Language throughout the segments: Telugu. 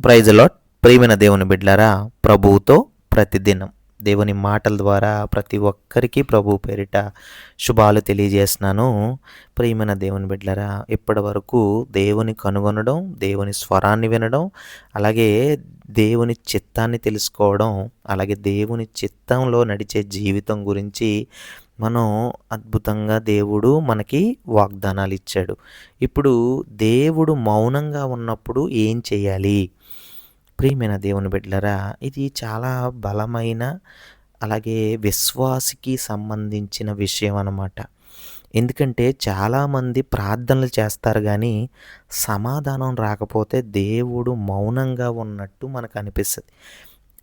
ప్రైజ్ లాట్ ప్రియమైన దేవుని బిడ్లారా ప్రభువుతో ప్రతిదినం దేవుని మాటల ద్వారా ప్రతి ఒక్కరికి ప్రభు పేరిట శుభాలు తెలియజేస్తున్నాను. ప్రియమైన దేవుని బిడ్లరా ఇప్పటి వరకు దేవుని కనుగొనడం దేవుని స్వరాన్ని వినడం అలాగే దేవుని చిత్తాన్ని తెలుసుకోవడం అలాగే దేవుని చిత్తంలో నడిచే జీవితం గురించి మనం అద్భుతంగా దేవుడు మనకి వాగ్దానాలు ఇచ్చాడు ఇప్పుడు దేవుడు మౌనంగా ఉన్నప్పుడు ఏం చేయాలి? ప్రియమైన దేవుని బిడ్డలరా ఇది చాలా బలమైన అలాగే విశ్వాసికి సంబంధించిన విషయం అన్నమాట. ఎందుకంటే చాలామంది ప్రార్థనలు చేస్తారు కానీ సమాధానం రాకపోతే దేవుడు మౌనంగా ఉన్నట్టు మనకు అనిపిస్తుంది.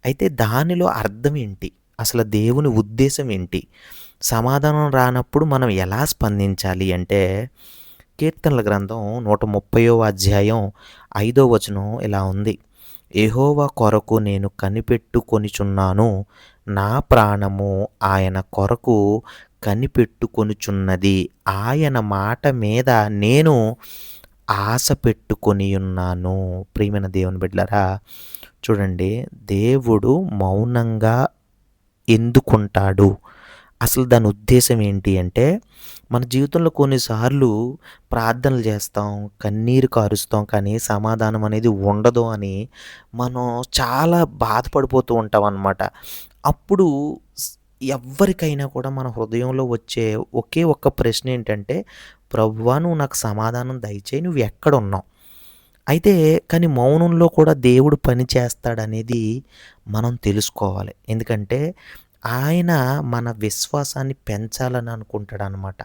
అయితే దానిలో అర్థం ఏంటి? అసలు దేవుని ఉద్దేశం ఏంటి? సమాధానం రానప్పుడు మనం ఎలా స్పందించాలి అంటే కీర్తనల గ్రంథం నూట ముప్పయో అధ్యాయం ఐదో వచనం ఇలా ఉంది. ఏహోవా కొరకు నేను కనిపెట్టుకొనిచున్నాను. నా ప్రాణము ఆయన కొరకు కనిపెట్టుకొనిచున్నది. ఆయన మాట మీద నేను ఆశ పెట్టుకొని ఉన్నాను ప్రియమైన దేవుని బిడ్డలారా చూడండి దేవుడు మౌనంగా ఎందుకుంటాడు? అసలు దాని ఉద్దేశం ఏంటి అంటే మన జీవితంలో కొన్నిసార్లు ప్రార్థనలు చేస్తాం కన్నీరు కారుస్తాం కానీ సమాధానం అనేది ఉండదు అని మనం చాలా బాధపడిపోతూ ఉంటాం అన్నమాట. అప్పుడు ఎవరికైనా కూడా మన హృదయంలో వచ్చే ఒకే ఒక్క ప్రశ్న ఏంటంటే ప్రభువా నువ్వు నాకు సమాధానం దయచేయి నువ్వు ఎక్కడ ఉన్నావు? అయితే కానీ మౌనంలో కూడా దేవుడు పని చేస్తాడనేది మనం తెలుసుకోవాలి. ఎందుకంటే ఆయన మన విశ్వాసాన్ని పెంచాలని అనుకుంటాడు అనమాట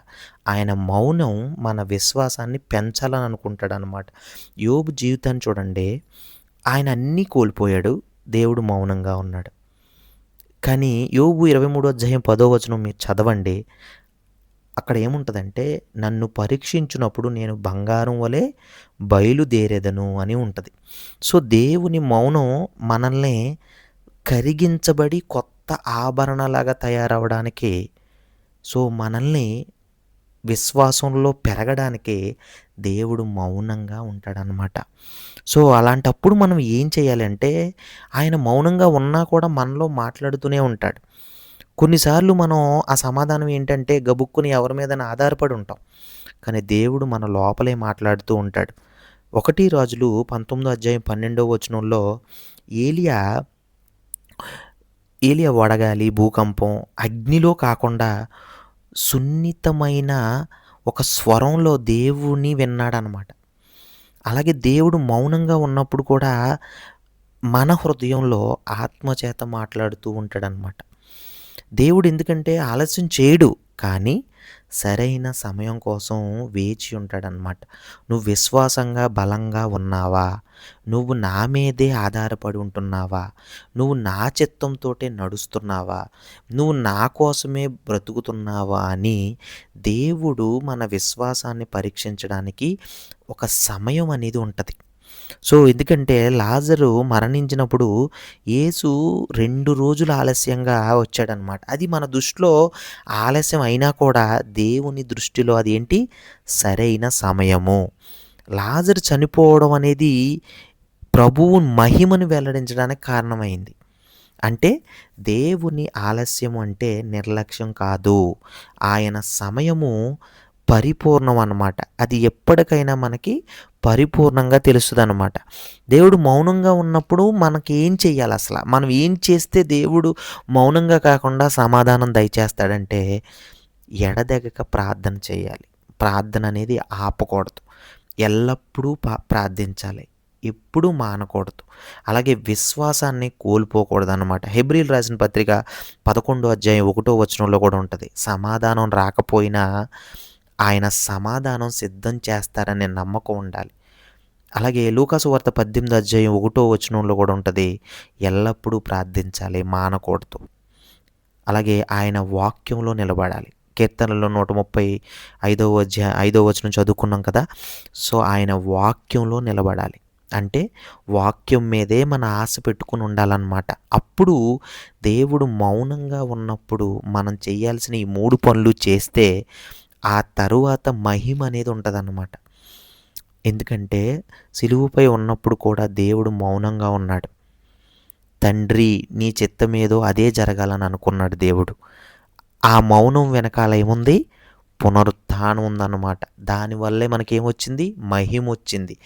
ఆయన మౌనం మన విశ్వాసాన్ని పెంచాలని అనుకుంటాడు అనమాట యోబు జీవితాన్ని చూడండి. ఆయన అన్నీ కోల్పోయాడు. దేవుడు మౌనంగా ఉన్నాడు. కానీ యోబు ఇరవై మూడో అధ్యాయం పదో వచనం మీరు చదవండి. అక్కడ ఏముంటుందంటే నన్ను పరీక్షించినప్పుడు నేను బంగారం వలె బయలుదేరేదను అని ఉంటుంది. సో దేవుని మౌనం మనల్ని కరిగించబడి కొత్త కొత్త ఆభరణలాగా తయారవడానికి సో మనల్ని విశ్వాసంలో పెరగడానికి దేవుడు మౌనంగా ఉంటాడనమాట సో అలాంటప్పుడు మనం ఏం చేయాలంటే ఆయన మౌనంగా ఉన్నా కూడా మనలో మాట్లాడుతూనే ఉంటాడు. కొన్నిసార్లు మనం ఆ సమాధానం ఏంటంటే గబుక్కుని ఎవరి మీద ఆధారపడి ఉంటాం. కానీ దేవుడు మన లోపలే మాట్లాడుతూ ఉంటాడు. ఒకటి రాజులు పంతొమ్మిదో అధ్యాయం పన్నెండో వచనంలో ఏలియా ఏలియా వడగాలి భూకంపం అగ్నిలో కాకుండా సున్నితమైన ఒక స్వరంలో దేవుని విన్నాడనమాట. అలాగే దేవుడు మౌనంగా ఉన్నప్పుడు కూడా మన హృదయంలో ఆత్మచేత మాట్లాడుతూ ఉంటాడనమాట. దేవుడు ఎందుకంటే ఆలస్యం చేయడు. కానీ సరైన సమయం కోసం వేచి ఉంటాడనమాట నువ్వు విశ్వాసంగా బలంగా ఉన్నావా? నువ్వు నా మీదే ఆధారపడి ఉంటున్నావా? నువ్వు నా చిత్తంతో నడుస్తున్నావా? నువ్వు నా కోసమే బ్రతుకుతున్నావా? అని దేవుడు మన విశ్వాసాన్ని పరీక్షించడానికి ఒక సమయం అనేది ఉంటుంది. సో ఎందుకంటే లాజరు మరణించినప్పుడు యేసు రెండు రోజులు ఆలస్యంగా వచ్చాడనమాట. అది మన దృష్టిలో ఆలస్యం అయినా కూడా దేవుని దృష్టిలో అది ఏంటి? సరైన సమయము. లాజరు చనిపోవడం అనేది ప్రభువు మహిమను వెల్లడించడానికి కారణమైంది. అంటే దేవుని ఆలస్యం అంటే నిర్లక్ష్యం కాదు. ఆయన సమయము పరిపూర్ణం అన్నమాట అది ఎప్పటికైనా మనకి పరిపూర్ణంగా తెలుస్తుంది అనమాట దేవుడు మౌనంగా ఉన్నప్పుడు మనకి ఏం చేయాలి అసలు? మనం ఏం చేస్తే దేవుడు మౌనంగా కాకుండా సమాధానం దయచేస్తాడంటే ఎడదెగక ప్రార్థన చేయాలి. ప్రార్థన అనేది ఆపకూడదు. ఎల్లప్పుడూ ప్రార్థించాలి. ఎప్పుడూ మానకూడదు. అలాగే విశ్వాసాన్ని కోల్పోకూడదు అనమాట హెబ్రిల్ రాసిన పత్రిక పదకొండో అధ్యాయం ఒకటో వచనంలో కూడా ఉంటుంది. సమాధానం రాకపోయినా ఆయన సమాధానం సిద్ధం చేస్తారనే నమ్మకం ఉండాలి. అలాగే లూకాసు వార్త పద్దెనిమిది అధ్యాయం ఒకటో వచనంలో కూడా ఉంటుంది ఎల్లప్పుడూ ప్రార్థించాలి మానకూడదు. అలాగే ఆయన వాక్యంలో నిలబడాలి. కీర్తనలో నూట ముప్పై ఐదో అధ్యాయ ఐదో వచనం చదువుకున్నాం కదా సో ఆయన వాక్యంలో నిలబడాలి. అంటే వాక్యం మీదే మన ఆశ పెట్టుకుని ఉండాలన్నమాట. అప్పుడు దేవుడు మౌనంగా ఉన్నప్పుడు మనం చేయాల్సిన ఈ మూడు పనులు చేస్తే ఆ తరువాత మహిమ అనేది ఉంటుందన్నమాట. ఎందుకంటే సిలువుపై ఉన్నప్పుడు కూడా దేవుడు మౌనంగా ఉన్నాడు. తండ్రి నీ చిత్తం ఏదో అదే జరగాలని అనుకున్నాడు దేవుడు. ఆ మౌనం వెనకాల ఏముంది? పునరుత్థానం ఉందన్నమాట. దానివల్లే మనకేమొచ్చింది? మహిమ వచ్చింది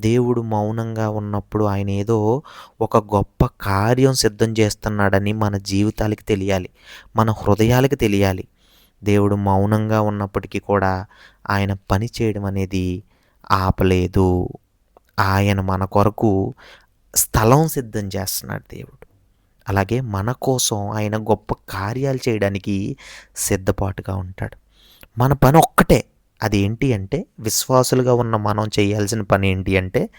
దేవుడు మౌనంగా ఉన్నప్పుడు ఆయన ఏదో ఒక గొప్ప కార్యం సిద్ధం చేస్తున్నాడని మన జీవితాలకి తెలియాలి. మన హృదయాలకి తెలియాలి. దేవుడు మౌనంగా ఉన్నప్పటికీ కూడా ఆయన పని చేయడం అనేది ఆపలేదు. ఆయన మన కొరకు స్థలం సిద్ధం చేస్తున్నాడు దేవుడు. అలాగే మన కోసం ఆయన గొప్ప కార్యాలు చేయడానికి సిద్ధపాటుగా ఉంటాడు. మన పని ఒక్కటే. అది ఏంటి అంటే విశ్వాసులుగా ఉన్న మనం చేయాల్సిన పని ఏంటి అంటే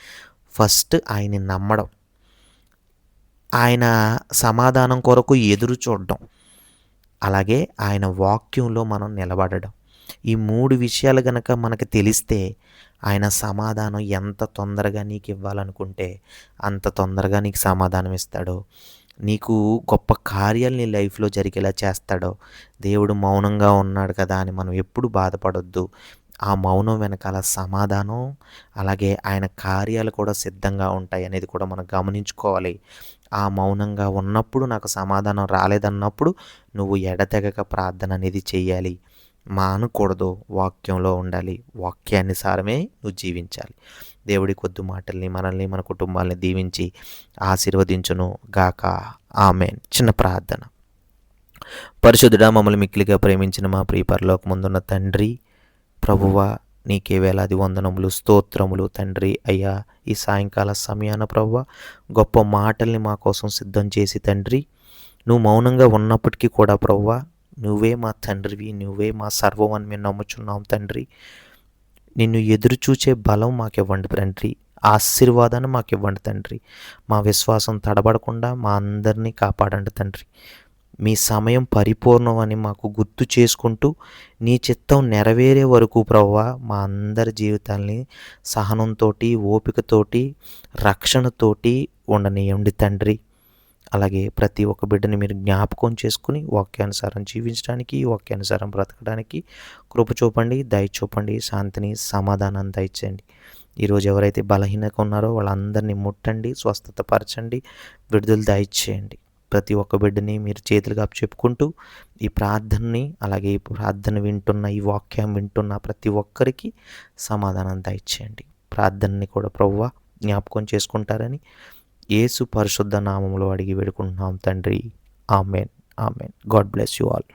ఫస్ట్ ఆయన్ని నమ్మడం. ఆయన సమాధానం కొరకు ఎదురు చూడడం. అలాగే ఆయన వాక్యంలో మనం నిలబడడం. ఈ మూడు విషయాలు గనక మనకు తెలిస్తే ఆయన సమాధానం ఎంత తొందరగా నీకు ఇవ్వాలనుకుంటే అంత తొందరగా నీకు సమాధానం ఇస్తాడో నీకు గొప్ప కార్యాలు నీ లైఫ్లో జరిగేలా చేస్తాడో దేవుడు మౌనంగా ఉన్నాడు కదా అని మనం ఎప్పుడు బాధపడొద్దు. ఆ మౌనం వెనకాల సమాధానం అలాగే ఆయన కార్యాలు కూడా సిద్ధంగా ఉంటాయి అనేది కూడా మనం గమనించుకోవాలి. ఆ మౌనంగా ఉన్నప్పుడు నాకు సమాధానం రాలేదన్నప్పుడు నువ్వు ఎడతెగక ప్రార్థన అనేది చేయాలి మానకూడదు వాక్యంలో ఉండాలి. వాక్యానుసారమే నువ్వు జీవించాలి. దేవుడి కొద్ది మాటల్ని మనల్ని మన కుటుంబాలని దీవించి ఆశీర్వదించును గాక. ఆమెన్. చిన్న ప్రార్థన. పరిశుద్ధుడా మమ్మల్ని మిక్కిలిగా ప్రేమించిన మా ప్రియ ముందున్న తండ్రి ప్రభువా నీకే వేలాది వందనములు స్తోత్రములు తండ్రి. అయ్యా ఈ సాయంకాల సమయాన ప్రభువ గొప్ప మాటల్ని మా కోసం సిద్ధం చేసి తండ్రి. నువ్వు మౌనంగా ఉన్నప్పటికీ కూడా ప్రవ్వ నువ్వే మా తండ్రివి నువ్వే మా సర్వం అని మేము నమ్ముచున్నాం తండ్రి. నిన్ను ఎదురు చూచే బలం మాకివ్వండి తండ్రి. ఆశీర్వాదాన్ని మాకు ఇవ్వండి తండ్రి. మా విశ్వాసం తడబడకుండా మా అందరినీ కాపాడండి తండ్రి. మీ సమయం పరిపూర్ణమని మాకు గుర్తు చేసుకుంటూ నీ చిత్తం నెరవేరే వరకు ప్రవ్వ మా అందరి జీవితాల్ని సహనంతో ఓపికతోటి రక్షణతోటి ఉండనియండి తండ్రి. అలాగే ప్రతి ఒక్క బిడ్డని మీరు జ్ఞాపకం చేసుకుని వాక్యానుసారం జీవించడానికి వాక్యానుసారం బ్రతకడానికి కృప చూపండి దయ చూపండి శాంతిని సమాధానాన్ని దయచేయండి. ఈరోజు ఎవరైతే బలహీనగా ఉన్నారో వాళ్ళందరినీ ముట్టండి స్వస్థత పరచండి విడుదల దయచేయండి. ప్రతి ఒక్క బిడ్డని మీరు చేతులుగా చెప్పుకుంటూ ఈ ప్రార్థనని అలాగే ఈ ప్రార్థన వింటున్న ఈ వాక్యం వింటున్న ప్రతి ఒక్కరికి సమాధానం దయచేయండి. ప్రార్థనని కూడా ప్రవ్వ జ్ఞాపకం చేసుకుంటారని యేసు పరిశుద్ధ నామంలో అడిగి వేడుకుంటున్నాం తండ్రి. Amen. Amen. God bless you all.